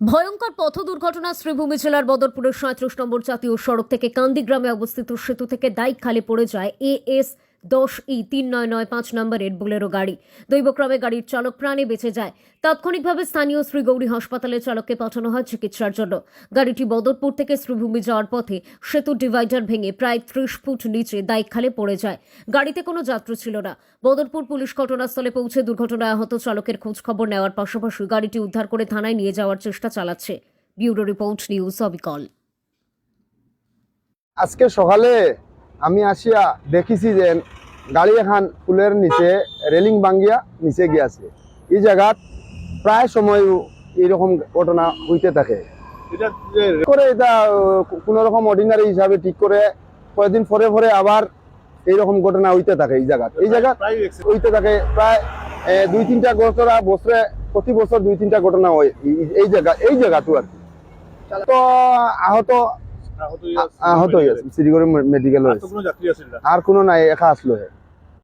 ভয়ঙ্কর পথ দুর্ঘটনা শ্রীভূমি জেলার বদরপুরের সাঁত্রিশ নম্বর জাতীয় সড়ক থেকে কান্দি গ্রামে অবস্থিত সেতু থেকে দায়িক খালে পড়ে যায় এ এস দশ ই তিন নয় নয় পাঁচ নম্বরের বুলেরো গাড়ি। দৈবক্রমে গাড়ির চালক প্রাণে বেঁচে যায়। তাৎক্ষণিকভাবে স্থানীয় শ্রীগৌরী হাসপাতালে চালককে পাঠানো হয় চিকিৎসার জন্য। গাড়িটি বদরপুর থেকে শ্রীভূমি যাওয়ার পথে সেতু ডিভাইডার ভেঙে প্রায় ত্রিশ ফুট নিচে দাইক খালে পড়ে যায়। গাড়িতে কোনো যাত্রী ছিল না। বদরপুর পুলিশ ঘটনাস্থলে পৌঁছে দুর্ঘটনায় আহত চালকের খোঁজ খবর নেওয়ার পাশাপাশি গাড়িটি উদ্ধার করে থানায় নিয়ে যাওয়ার চেষ্টা চালাচ্ছে। ব্যুরো রিপোর্ট, নিউজ অবিকল। আজকে সকালে আমি আসিয়া দেখিছি যে গাড়ি এখন পুলের নিচে রেলিং ভাঙ্গিয়া নিচে গিয়াছে। এই জায়গাত প্রায় সময় এইরকম ঘটনা হইতে থাকে। করে এটা কোন রকম অর্ডিনারি হিসাবে ঠিক করে কয়েকদিন পরে পরে আবার এইরকম ঘটনা হইতে থাকে এই জায়গাত। এই জায়গা হইতে থাকে প্রায় দুই তিনটা ঘটনা বছরে প্রতি বছর দুই তিনটা ঘটনা হয় এই- এই জায়গা এই জায়গাটো আর কি। তো আহত আহত গেছে সিটি আছে শিলিগুড়ি মেডিকেল আর কোনো নাই একা আসলো